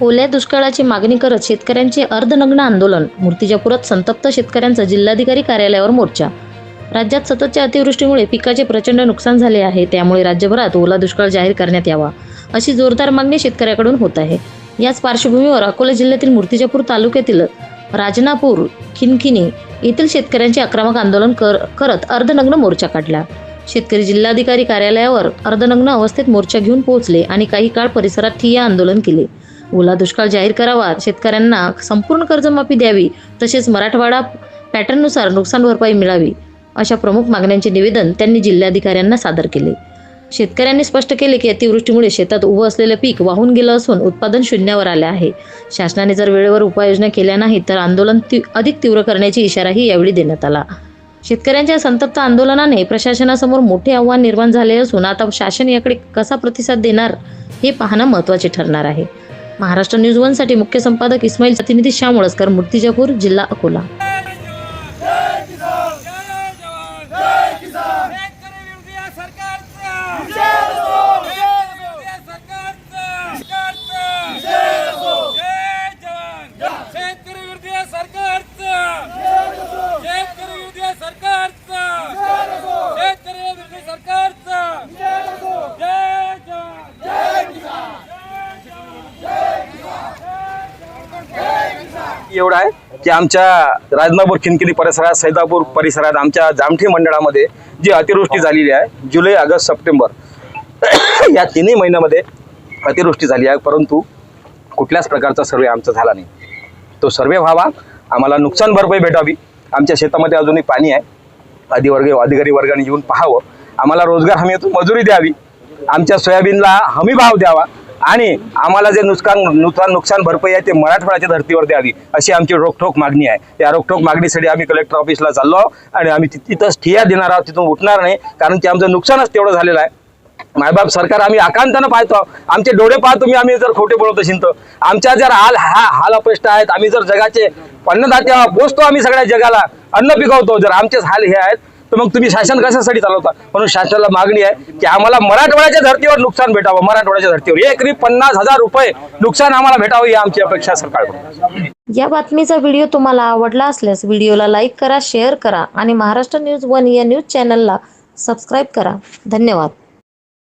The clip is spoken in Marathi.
ओल्या दुष्काळाची मागणी करत शेतकऱ्यांचे अर्धनग्न आंदोलन मूर्तिजापुरात संतप्त शेतकऱ्यांचा जिल्हाधिकारी कार्यालयावर मोर्चा. राज्यात सततच्या अतिवृष्टीमुळे पिकाचे प्रचंड नुकसान झाले आहे त्यामुळे राज्यभरात ओला दुष्काळ जाहीर करण्यात यावा अशी जोरदार मागणी शेतकऱ्याकडून होत आहे. याच पार्श्वभूमीवर अकोला जिल्ह्यातील मूर्तिजापूर तालुक्यातील राजनापूर खिनखिनी येथील शेतकऱ्यांचे आक्रमक आंदोलन कर करत अर्धनग्न मोर्चा काढला. शेतकरी जिल्हाधिकारी कार्यालयावर अर्धनग्न अवस्थेत मोर्चा घेऊन पोहोचले आणि काही काळ परिसरात ठिय्या आंदोलन केले. ओला दुष्काळ जाहीर करावा शेतकऱ्यांना संपूर्ण कर्जमाफी द्यावी तसेच मराठवाडा पॅटर्ननुसार नुकसान भरपाई मिळावी अशा प्रमुख मागण्यांचे निवेदन त्यांनी जिल्हाधिकाऱ्यांना सादर केले. शेतकऱ्यांनी स्पष्ट केले की अतिवृष्टीमुळे शेतात उभं असलेलं पीक वाहून गेलं असून उत्पादन शून्यावर आले आहे. शासनाने जर वेळेवर उपाययोजना केल्या नाही तर आंदोलन ती अधिक तीव्र करण्याची इशाराही यावेळी देण्यात आला. शेतकऱ्यांच्या संतप्त आंदोलनाने प्रशासनासमोर मोठे आव्हान निर्माण झाले असून आता शासन याकडे कसा प्रतिसाद देणार हे पाहणं महत्त्वाचे ठरणार आहे. महाराष्ट्र न्यूज वनसाठी मुख्य संपादक इस्माईल प्रतिनिधी श्याम वळसकर मूर्तिजापूर जिल्हा अकोला शेतकरी एवढं आहे की आमच्या राजनापूर खिनकिनी परिसरात सैदापूर परिसरात आमच्या जामठी मंडळामध्ये जी अतिवृष्टी झालेली आहे जुलै ऑगस्ट सप्टेंबर या तिन्ही महिन्यामध्ये अतिवृष्टी झाली आहे. परंतु कुठल्याच प्रकारचा सर्वे आमचा झाला नाही. तो सर्वे व्हावा आम्हाला नुकसान भरपाई भेटावी आमच्या शेतामध्ये अजूनही पाणी आहे. अधिवर्ग अधिकारी वर्गाने येऊन पाहावं. आम्हाला रोजगार हमीतून मजुरी द्यावी. आमच्या सोयाबीनला हमी भाव द्यावा. आणि आम्हाला जे नुकसान नुकसान नुकसान भरपाई आहे ते मराठवाड्याच्या धर्तीवर द्यावी अशी आमची रोखठोक मागणी आहे. त्या रोखठोक मागणीसाठी आम्ही कलेक्टर ऑफिसला चाललो आहोत आणि आम्ही तिथंच ठिया देणार आहोत तिथून उठणार नाही कारण की आमचं नुकसानच तेवढं झालेलं आहे. मायबाप सरकार आम्ही आकांतानं पाहतो आमचे डोळे पाहतो मी आम्ही जर खोटे बोलत असेल तर. आमच्या जर हाल हा हाल अपेष्ट आहेत आम्ही जर जगाचे अन्नदाते पोचतो आम्ही सगळ्या जगाला अन्न पिकवतो. जर आमचेच हाल हे आहेत तर मग तुम्ही शासन कशासाठी चालवता? म्हणून शासनाला मागणी आहे की आम्हाला मराठवाड्याच्या धर्तीवर नुकसान भेटावं मराठवाड्याच्या धर्तीवर. एकरी पन्नास हजार रुपये नुकसान आम्हाला भेटावं ही आमची अपेक्षा सरकारकडून. या बातमीचा व्हिडिओ तुम्हाला आवडला असल्यास व्हिडिओला लाईक करा शेअर करा आणि महाराष्ट्र न्यूज वन या न्यूज चॅनलला सबस्क्राईब करा. धन्यवाद.